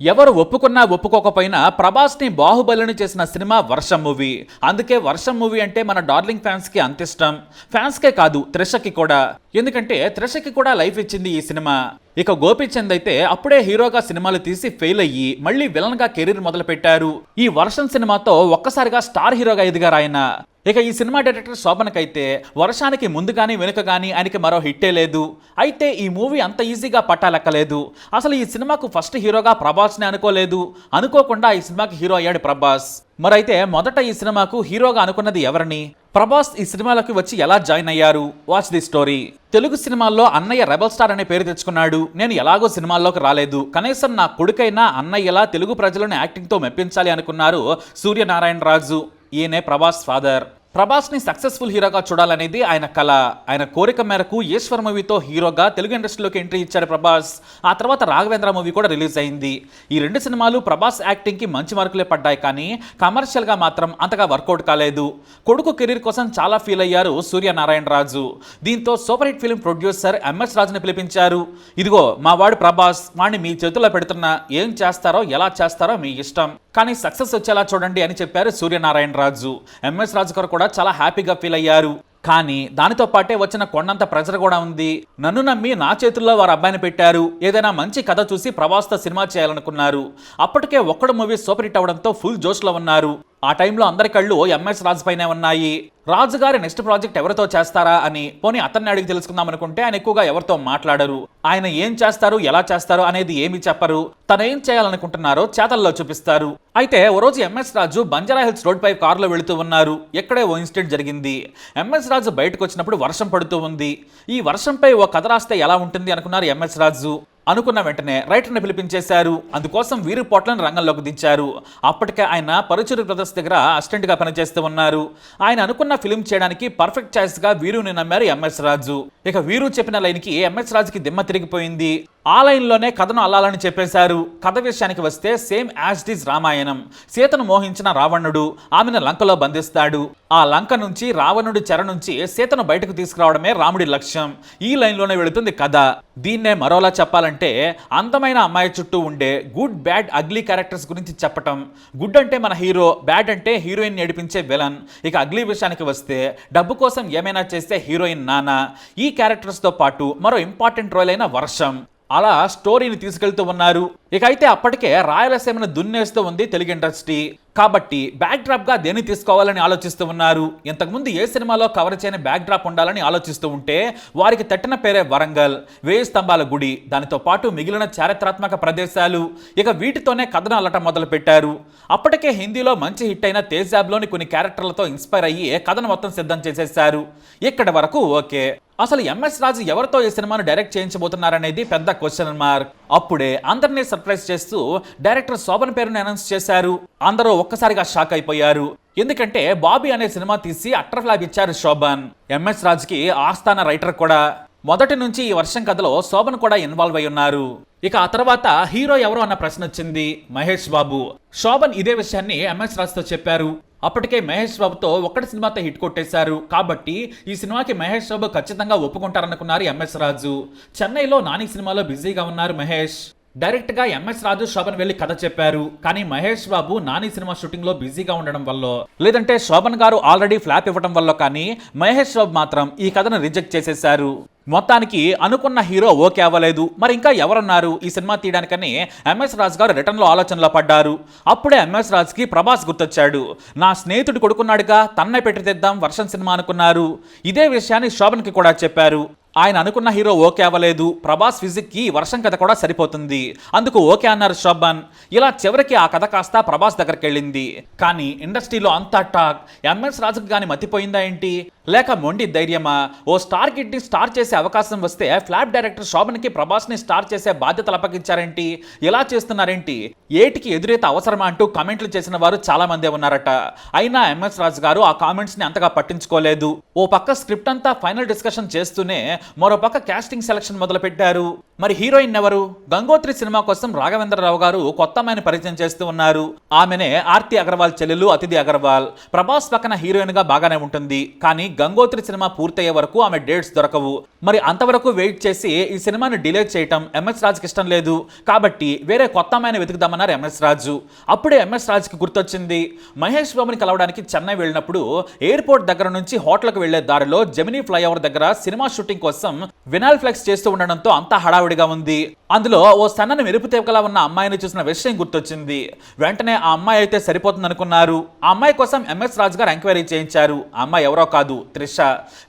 ఎవరు ఒప్పుకున్నా ఒప్పుకోకపోయినా ప్రభాస్ని బాహుబలిని చేసిన సినిమా వర్షం మూవీ. అందుకే వర్షం మూవీ అంటే మన డార్లింగ్ ఫ్యాన్స్కి అంతిష్టం అంత ఇష్టం. కాదు త్రిషకి కూడా. ఎందుకంటే త్రిషకి కూడా లైఫ్ ఇచ్చింది ఈ సినిమా. ఇక గోపీచంద్ అయితే అప్పుడే హీరోగా సినిమాలు తీసి ఫెయిల్ అయ్యి మళ్ళీ విలన్గా కెరీర్ మొదలుపెట్టారు. ఈ వర్షం సినిమాతో ఒక్కసారిగా స్టార్ హీరోగా ఎదిగారు ఆయన. ఇక ఈ సినిమా డైరెక్టర్ శోభనకైతే వర్షానికి ముందు కానీ వెనుక కానీ ఆయనకి మరో హిట్టే లేదు. అయితే ఈ మూవీ అంత ఈజీగా పట్టాలెక్కలేదు. అసలు ఈ సినిమాకు ఫస్ట్ హీరోగా ప్రభాస్ని అనుకోలేదు. అనుకోకుండా ఈ సినిమాకి హీరో అయ్యాడు ప్రభాస్. మరైతే మొదట ఈ సినిమాకు హీరోగా అనుకున్నది ఎవరిని? ప్రభాస్ ఈ సినిమాలోకి వచ్చి ఎలా జాయిన్ అయ్యారు? Watch the story. తెలుగు సినిమాల్లో అన్నయ్య రెబల్ స్టార్ అనే పేరు తెచ్చుకున్నాడు. నేను ఎలాగో సినిమాల్లోకి రాలేదు. కనీసం నా కొడుకైనా అన్నయ్యలా తెలుగు ప్రజలను యాక్టింగ్తో మెప్పించాలి అనుకున్నారు సూర్యనారాయణ రాజు ఈయనే ప్రభాస్ ఫాదర్. ప్రభాస్ని సక్సెస్ఫుల్ హీరోగా చూడాలనేది ఆయన కళ ఆయన కోరిక మేరకు ఈశ్వర్ మూవీతో హీరోగా తెలుగు ఇండస్ట్రీలోకి ఎంట్రీ ఇచ్చాడు ప్రభాస్. ఆ తర్వాత రాఘవేంద్ర మూవీ కూడా రిలీజ్ అయింది. ఈ రెండు సినిమాలు ప్రభాస్ యాక్టింగ్కి మంచి మార్కులే పడ్డాయి కానీ కమర్షియల్గా మాత్రం అంతగా వర్కౌట్ కాలేదు. కొడుకు కెరీర్ కోసం చాలా ఫీల్ అయ్యారు సూర్యనారాయణ రాజు. దీంతో super hit film producer MS రాజుని పిలిపించారు. ఇదిగో మా వాడు ప్రభాస్ వాడిని మీ చేతుల్లో పెడుతున్నా. ఏం చేస్తారో ఎలా చేస్తారో మీ ఇష్టం. కానీ సక్సెస్ వచ్చేలా చూడండి అని చెప్పారు సూర్యనారాయణ రాజు. ఎంఎస్ రాజు గారు కూడా చాలా హ్యాపీగా ఫీల్ అయ్యారు. కానీ దానితో పాటే వచ్చిన కొండంత ప్రెజర్ కూడా ఉంది. నన్ను నమ్మి నా చేతుల్లో వారు అబ్బాయిని పెట్టారు. ఏదైనా మంచి కథ చూసి ప్రభాస్తో సినిమా చేయాలనుకున్నారు. అప్పటికే ఒక్కడు మూవీ సూపర్ హిట్ అవడంతో ఫుల్ జోష్లో ఉన్నారు. ఆ టైంలో అందరి కళ్ళు ఎంఎస్ రాజు పైనే ఉన్నాయి. రాజు గారి నెక్స్ట్ ప్రాజెక్ట్ ఎవరితో చేస్తారా అని పోనీ అతన్ని అడిగి తెలుసుకుందాం అనుకుంటే ఆయన ఎక్కువగా ఎవరితో మాట్లాడరు. ఆయన ఏం చేస్తారు ఎలా చేస్తారు అనేది ఏమి చెప్పరు. తను ఏం చేయాలనుకుంటున్నారో చేతల్లో చూపిస్తారు. అయితే ఓ రోజు ఎంఎస్ రాజు బంజారా హిల్స్ రోడ్పై కారులో వెళుతూ ఉన్నారు. ఎక్కడే ఓ ఇన్సిడెంట్ జరిగింది. ఎంఎస్ రాజు బయటకు వచ్చినప్పుడు వర్షం పడుతూ ఉంది. ఈ వర్షంపై ఓ కథ రాస్తే ఎలా ఉంటుంది అనుకున్నారు ఎంఎస్ రాజు. అనుకున్న వెంటనే రైటర్ని పిలిపించేశారు. అందుకోసం వీరు పోట్లను రంగంలోకి దించారు. అప్పటికే ఆయన పరుచురు బ్రదర్స్ దగ్గర అసిస్టెంట్గా పనిచేస్తూ ఉన్నారు. ఆయన అనుకున్న ఫిలిం చేయడానికి పర్ఫెక్ట్ ఛాయిస్గా వీరుని నమ్మారు ఎంఎస్ రాజు. ఇక వీరు చెప్పిన లైన్కి ఎంఎస్ రాజుకి దిమ్మ తిరిగిపోయింది. ఆ లైన్లోనే కథను అల్లాలని చెప్పేశారు కథ విషయానికి వస్తే సేమ్ యాజ్ ఇట్ రామాయణం. సీతను మోహించిన రావణుడు ఆమెను లంకలో బంధిస్తాడు. ఆ లంక నుంచి రావణుడి చెర నుంచి సీతను బయటకు తీసుకురావడమే రాముడి లక్ష్యం. ఈ లైన్లోనే వెళుతుంది కథ. దీన్నే మరోలా చెప్పాలంటే అందమైన అమ్మాయి చుట్టూ ఉండే గుడ్ బ్యాడ్ అగ్లీ క్యారెక్టర్స్ గురించి చెప్పటం. గుడ్ అంటే మన హీరో బ్యాడ్ అంటే హీరోయిన్ ఏడిపించే విలన్. ఇక అగ్లీ విషయానికి వస్తే డబ్బు కోసం ఏమైనా చేస్తే హీరోయిన్ నానా ఈ క్యారెక్టర్స్తో పాటు మరో ఇంపార్టెంట్ రోల్ అయిన వర్షం. అలా స్టోరీని తీసుకెళ్తూ ఉన్నారు. ఇక అయితే అప్పటికే రాయలసీమను దున్నేస్తూ ఉంది తెలుగు ఇండస్ట్రీ. కాబట్టి బ్యాక్ డ్రాప్గా దేన్ని తీసుకోవాలని ఆలోచిస్తూ ఉన్నారు? ఇంతకుముందు ఏ సినిమాలో కవర్ చేయని బ్యాక్ డ్రాప్ ఉండాలని ఆలోచిస్తూ ఉంటే వారికి తట్టిన పేరే వరంగల్ వేయి స్తంభాల గుడి దానితో పాటు మిగిలిన చారిత్రాత్మక ప్రదేశాలు. ఇక వీటితోనే కథను అల్లటం మొదలుపెట్టారు. అప్పటికే హిందీలో మంచి హిట్ అయిన తేజాబ్లోని కొన్ని క్యారెక్టర్లతో ఇన్స్పైర్ అయ్యి కథను మొత్తం సిద్ధం చేసేశారు. ఇక్కడ వరకు ఓకే. అసలు ఎంఎస్ రాజు ఎవరితో ఈ సినిమాను డైరెక్ట్ చేయించబోతున్నారనేది పెద్ద క్వశ్చన్ మార్క్ అప్పుడే అందరినీ సర్ప్రైజ్ చేస్తూ డైరెక్టర్ శోభన్ పేరును అనౌన్స్ చేశారు. అందరూ ఒక్కసారిగా షాక్ అయిపోయారు. ఎందుకంటే బాబీ అనే సినిమా తీసి అట్టర్ ఫ్లాగ్ ఇచ్చారు శోభన్. ఎంఎస్ రాజ్కి ఆస్థాన రైటర్ కూడా. మొదటి నుంచి ఈ వర్షం కథలో శోభన్ కూడా ఇన్వాల్వ్ అయి ఉన్నారు. ఇక ఆ తర్వాత హీరో ఎవరు అన్న ప్రశ్న వచ్చింది. మహేష్ బాబు. శోభన్ ఇదే విషయాన్ని ఎంఎస్ రాజుతో చెప్పారు. అప్పటికే మహేష్ బాబుతో ఒక్కటి సినిమాతో హిట్ కొట్టేశారు. కాబట్టి ఈ సినిమాకి మహేష్ బాబు ఖచ్చితంగా ఒప్పుకుంటారనుకున్నారు ఎంఎస్ రాజు. చెన్నైలో నాని సినిమాలో బిజీగా ఉన్నారు మహేష్. డైరెక్ట్గా ఎంఎస్ రాజు శోభన్ వెళ్ళి కథ చెప్పారు. కానీ మహేష్ బాబు నాని సినిమా షూటింగ్లో బిజీగా ఉండడం వల్ల లేదంటే శోభన్ గారు ఆల్రెడీ ఫ్లాప్ ఇవ్వడం వల్ల కానీ మహేష్ బాబు మాత్రం ఈ కథను రిజెక్ట్ చేసేశారు. మొత్తానికి అనుకున్న హీరో ఓకే అవ్వలేదు. మరి ఇంకా ఎవరున్నారు? ఈ సినిమా తీయడానికని ఎంఎస్ రాజ్ గారు రిటర్న్లో ఆలోచనలో పడ్డారు. అప్పుడే ఎంఎస్ రాజ్కి ప్రభాస్ గుర్తొచ్చాడు. నా స్నేహితుడు కొడుకున్నాడుగా తన్నే పెట్టి తెద్దాం వర్షం సినిమా అనుకున్నారు. ఇదే విషయాన్ని శోభన్కి కూడా చెప్పారు. ఆయన అనుకున్న హీరో ఓకే అవ్వలేదు. ప్రభాస్ ఫిజిక్కి వర్షం కథ కూడా సరిపోతుంది. అందుకు ఓకే అన్నారు శోభన్. ఇలా చివరికి ఆ కథ కాస్త ప్రభాస్ దగ్గరికి వెళ్ళింది కానీ ఇండస్ట్రీలో అంతా టాక్. ఎంఎస్ రాజుకు కానీ మతిపోయిందా ఏంటి? లేక మొండి ధైర్యమా? ఓ స్టార్ కిడ్ని స్టార్ చేసే అవకాశం వస్తే ఫ్లాప్ డైరెక్టర్ శోభన్కి ప్రభాస్ని స్టార్ చేసే బాధ్యతలు అప్పగించారేంటి? ఎలా చేస్తున్నారేంటి? ఏటికి ఎదురైతే అవసరమా అంటూ కామెంట్లు చేసిన వారు చాలా మందే ఉన్నారట. అయినా ఎంఎస్ రాజు గారు ఆ కామెంట్స్ని అంతగా పట్టించుకోలేదు. ఓ పక్క స్క్రిప్ట్ అంతా ఫైనల్ డిస్కషన్ చేస్తూనే మరో పక్క క్యాస్టింగ్ సెలక్షన్ మొదలుపెట్టారు. మరి హీరోయిన్ ఎవరు? గంగోత్రి సినిమా కోసం రాఘవేంద్రరావు గారు కొత్త అమ్మాయిని పరిచయం చేస్తూ ఉన్నారు. ఆమెనే ఆర్తి అగర్వాల్ చెల్లెలు అతిథి అగర్వాల్. ప్రభాస్ పక్కన హీరోయిన్గా బాగానే ఉంటుంది. కానీ గంగోత్రి సినిమా పూర్తయ్యే వరకు ఆమె డేట్స్ దొరకవు. మరి అంతవరకు వెయిట్ చేసి ఈ సినిమాని డిలే చేయటం ఎంఎస్ రాజుకి ఇష్టం లేదు. కాబట్టి వేరే కొత్త అమ్మాయిని వెతుకుదామన్నారు ఎంఎస్ రాజు. అప్పుడే ఎంఎస్ రాజుకి గుర్తొచ్చింది. మహేష్ బాబుని కలవడానికి చెన్నై వెళ్ళినప్పుడు ఎయిర్పోర్ట్ దగ్గర నుంచి హోటల్కి వెళ్ళే దారిలో జమినీ ఫ్లైఓవర్ దగ్గర సినిమా షూటింగ్ కోసం వినాల్ ఫ్లెక్స్ చేస్తూ ఉండడంతో అంతా హడావిడిగా ఉంది. అందులో ఓ సన్నని మెరుపు తీగలా ఉన్న అమ్మాయిని చూసిన విషయం గుర్తొచ్చింది. వెంటనే ఆ అమ్మాయి అయితే సరిపోతుంది అనుకున్నారు ఆ అమ్మాయి కోసం ఎంఎస్ రాజు గారు ఎంక్వైరీ చేయించారు. ఆ అమ్మాయి ఎవరో కాదు. త్రిష.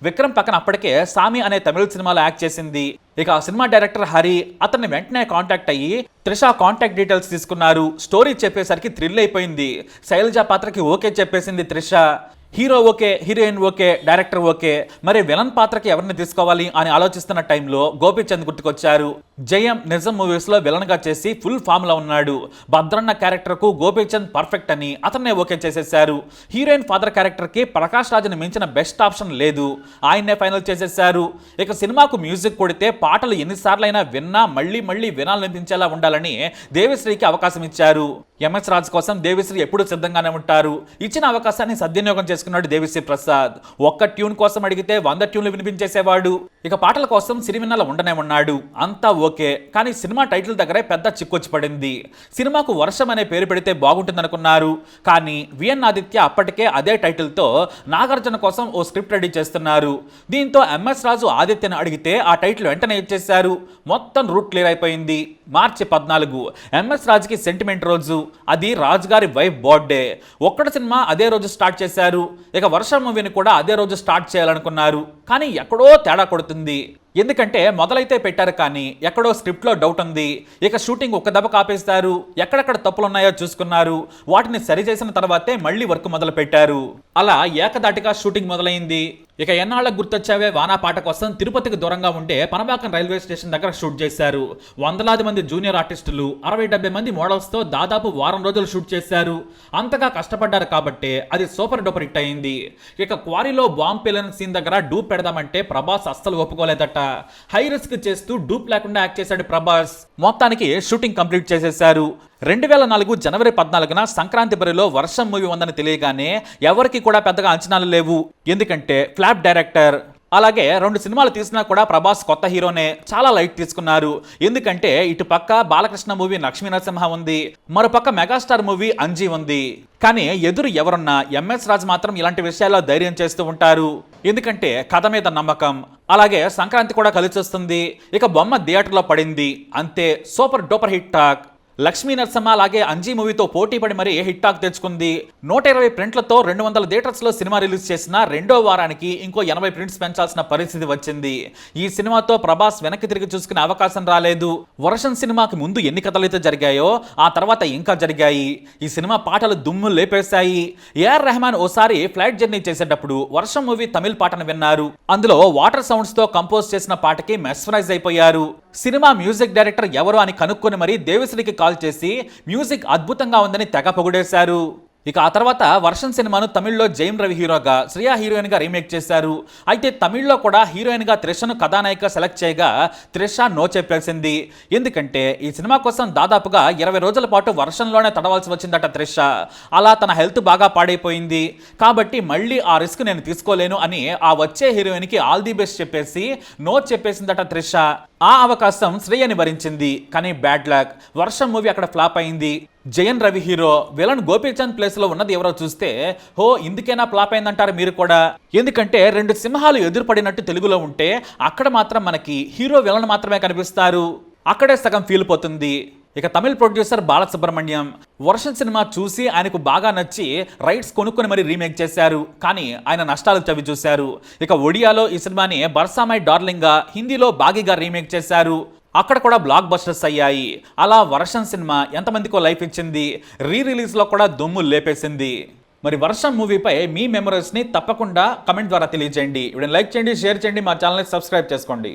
విక్రమ్ పక్కన అప్పటికే సామి అనే తమిళ సినిమాలో యాక్ట్ చేసింది. ఇక ఆ సినిమా డైరెక్టర్ హరి అతన్ని వెంటనే కాంటాక్ట్ అయ్యి త్రిష కాంటాక్ట్ డీటెయిల్స్ తీసుకున్నారు. స్టోరీ చెప్పేసరికి థ్రిల్ అయిపోయింది. శైలజ పాత్రకి ఓకే చెప్పేసింది Trisha. Hero okay heroine okay director okay మరి విలన్ పాత్రకి ఎవరిని తీసుకోవాలి అని ఆలోచిస్తున్న టైంలో గోపీచంద్ గుర్తుకొచ్చారు. జయం నిజం మూవీస్లో విలన్గా చేసి ఫుల్ ఫామ్లో ఉన్నాడు. భద్రన్న క్యారెక్టర్కు గోపీచంద్ పర్ఫెక్ట్ అని అతన్నే ఓకే చేసేశారు. హీరోయిన్ ఫాదర్ క్యారెక్టర్కి ప్రకాష్ రాజుని మించిన బెస్ట్ ఆప్షన్ లేదు. ఆయన్నే ఫైనల్ చేసేశారు. ఇక సినిమాకు మ్యూజిక్ కొడితే పాటలు ఎన్నిసార్లైనా విన్నా మళ్ళీ మళ్ళీ వినాలనిపించేలా ఉండాలని దేవిశ్రీకి అవకాశం ఇచ్చారు. ఎంఎస్ రాజ్ కోసం దేవిశ్రీ ఎప్పుడూ సిద్ధంగానే ఉంటారు. ఇచ్చిన అవకాశాన్ని సద్వినియోగం చేసుకున్నాడు దేవిశ్రీ ప్రసాద్. ఒక్క ట్యూన్ కోసం అడిగితే వంద ట్యూన్లు వినిపించేసేవాడు. ఇక పాటల కోసం సిరివిన్నల ఉండనే ఉన్నాడు అంతా ఓకే కానీ సినిమా టైటిల్ దగ్గరే పెద్ద చిక్కొచ్చి పడింది. సినిమాకు వర్షం అనే పేరు పెడితే బాగుంటుందనుకున్నారు. కానీ విఎన్ ఆదిత్య అప్పటికే అదే టైటిల్తో నాగార్జున కోసం ఓ స్క్రిప్ట్ రెడీ చేస్తున్నారు. దీంతో ఎంఎస్ రాజు ఆదిత్యను అడిగితే ఆ టైటిల్ వెంటనే ఇచ్చేశారు. మొత్తం రూట్ క్లియర్ అయిపోయింది. మార్చి పద్నాలుగు ఎంఎస్ రాజుకి సెంటిమెంట్ రోజు. అది రాజుగారి వైఫ్ బర్త్డే. ఒక్కటి సినిమా అదే రోజు స్టార్ట్ చేశారు. ఇక వర్షం మూవీని కూడా అదే రోజు స్టార్ట్ చేయాలనుకున్నారు. కానీ ఎక్కడో తేడా కొడుతుంది. ఉంటుంది ఎందుకంటే మొదలైతే పెట్టారు కానీ ఎక్కడో స్క్రిప్ట్లో డౌట్ ఉంది. ఇక షూటింగ్ ఒక్క దెబ్బ కాపేస్తారు ఎక్కడెక్కడ తప్పులు ఉన్నాయో చూసుకున్నారు. వాటిని సరిచేసిన తర్వాతే మళ్ళీ వర్క్ మొదలు పెట్టారు. అలా ఏకదాటిగా షూటింగ్ మొదలైంది. ఇక ఎన్నాళ్ళకు గుర్తొచ్చావే? వానా పాట కోసం తిరుపతికి దూరంగా ఉండే పనబాకం రైల్వే స్టేషన్ దగ్గర షూట్ చేశారు. వందలాది మంది జూనియర్ ఆర్టిస్టులు అరవై డెబ్బై మంది మోడల్స్తో దాదాపు వారం రోజులు షూట్ చేశారు. అంతగా కష్టపడ్డారు కాబట్టి అది సూపర్ డూపర్ హిట్ అయింది. ఇక క్వారీలో బాంబ్ పేలిన సీన్ దగ్గర డూప్ పెడదామంటే ప్రభాస్ అస్సలు ఒప్పుకోలేదట. హై రిస్క్ చేస్తూ డూప్ లేకుండా యాక్ట్ చేశాడు ప్రభాస్. మొత్తానికి షూటింగ్ కంప్లీట్ చేసేశారు. రెండు వేల నాలుగు జనవరి పద్నాలుగున సంక్రాంతి బరిలో వర్షం మూవీ ఉందని తెలియగానే ఎవరికి కూడా పెద్దగా అంచనాలు లేవు. ఎందుకంటే ఫ్లాప్ డైరెక్టర్ అలాగే రెండు సినిమాలు తీసినా కూడా ప్రభాస్ కొత్త హీరోనే చాలా లైట్ తీసుకున్నారు. ఎందుకంటే ఇటు పక్క బాలకృష్ణ మూవీ లక్ష్మీ నరసింహ ఉంది. మరోపక్క మెగాస్టార్ మూవీ అంజీ ఉంది. కానీ ఎదురు ఎవరున్నా ఎంఎస్ రాజ్ మాత్రం ఇలాంటి విషయాల్లో ధైర్యం చేస్తూ ఉంటారు. ఎందుకంటే కథ మీద నమ్మకం. అలాగే సంక్రాంతి కూడా కలిసి వస్తుంది ఇక బొమ్మ థియేటర్లో పడింది. అంతే super duper hit talk. Lakshmi Narasimha అలాగే అంజీ మూవీతో పోటీ పడి మరీ హిట్ టాక్ తెచ్చుకుంది? నూట ఇరవై ప్రింట్లతో రెండు వందల థియేటర్స్లో సినిమా రిలీజ్ చేసిన రెండో వారానికి ఇంకో ఎనభై ప్రింట్స్ పెంచాల్సిన పరిస్థితి వచ్చింది. ఈ సినిమాతో ప్రభాస్ వెనక్కి తిరిగి చూసుకునే అవకాశం రాలేదు. వర్షం సినిమాకి ముందు ఎన్ని కథలైతే జరిగాయో ఆ తర్వాత ఇంకా జరిగాయి. ఈ సినిమా పాటలు దుమ్ము లేపేశాయి. ఏఆర్ రెహమాన్ ఓసారి ఫ్లైట్ జర్నీ చేసేటప్పుడు వర్షం మూవీ తమిళ్ పాటను విన్నారు. అందులో వాటర్ సౌండ్స్తో కంపోజ్ చేసిన పాటకి మెస్ఫరైజ్ అయిపోయారు. సినిమా మ్యూజిక్ డైరెక్టర్ ఎవరు అని కనుక్కొని మరీ దేవిశ్రీకి కాల్ చేసి మ్యూజిక్ అద్భుతంగా ఉందని తెగ పొగిడేశారు. ఇక ఆ తర్వాత వర్షం సినిమాను తమిళ్ళో జయం రవి హీరోగా శ్రియా హీరోయిన్గా రీమేక్ చేశారు. అయితే తమిళ్ళో కూడా హీరోయిన్గా త్రిషను కథానాయిక సెలెక్ట్ చేయగా త్రిష నో చెప్పేసింది ఎందుకంటే ఈ సినిమా కోసం దాదాపుగా ఇరవై రోజుల పాటు వర్షంలోనే తడవలసి వచ్చిందట త్రిష. అలా తన హెల్త్ బాగా పాడైపోయింది. కాబట్టి మళ్ళీ ఆ రిస్క్ నేను తీసుకోలేను అని ఆ వచ్చే హీరోయిన్కి ఆల్ ది బెస్ట్ చెప్పేసి నో చెప్పేసిందట త్రిష. ఆ అవకాశం శ్రేయని భరించింది. కానీ బ్యాడ్ లక్. వర్షం మూవీ అక్కడ ఫ్లాప్ అయింది. జయన్ రవి హీరో విలన్ గోపీచంద్ ప్లేస్లో ఉన్నది ఎవరో చూస్తే హో ఇందుకేనా ఫ్లాప్ అయిందంటారు మీరు కూడా? ఎందుకంటే రెండు సింహాలు ఎదురుపడినట్టు తెలుగులో ఉంటే అక్కడ మాత్రం మనకి హీరో విలన్ మాత్రమే కనిపిస్తారు. అక్కడే సగం ఫీల్ పోతుంది. ఇక Tamil producer Balasubramaniam version cinema చూసి ఆయనకు బాగా నచ్చి రైట్స్ కొనుక్కొని మరి రీమేక్ చేశారు. కానీ ఆయన నష్టాలు చవి చూశారు. ఇక ఒడియాలో ఈ సినిమాని బర్సామై డార్లింగ్గా హిందీలో బాగీగా రీమేక్ చేశారు. అక్కడ కూడా బ్లాక్ బస్టర్స్ అయ్యాయి. అలా వర్షం సినిమా ఎంతమందికో లైఫ్ ఇచ్చింది. రీ రిలీజ్లో కూడా దుమ్ము లేపేసింది. మరి వర్షం మూవీపై మీ మెమరీస్ని తప్పకుండా కమెంట్ ద్వారా తెలియజేయండి. వీడిని లైక్ చేయండి షేర్ చేయండి మా ఛానల్ని సబ్స్క్రైబ్ చేసుకోండి.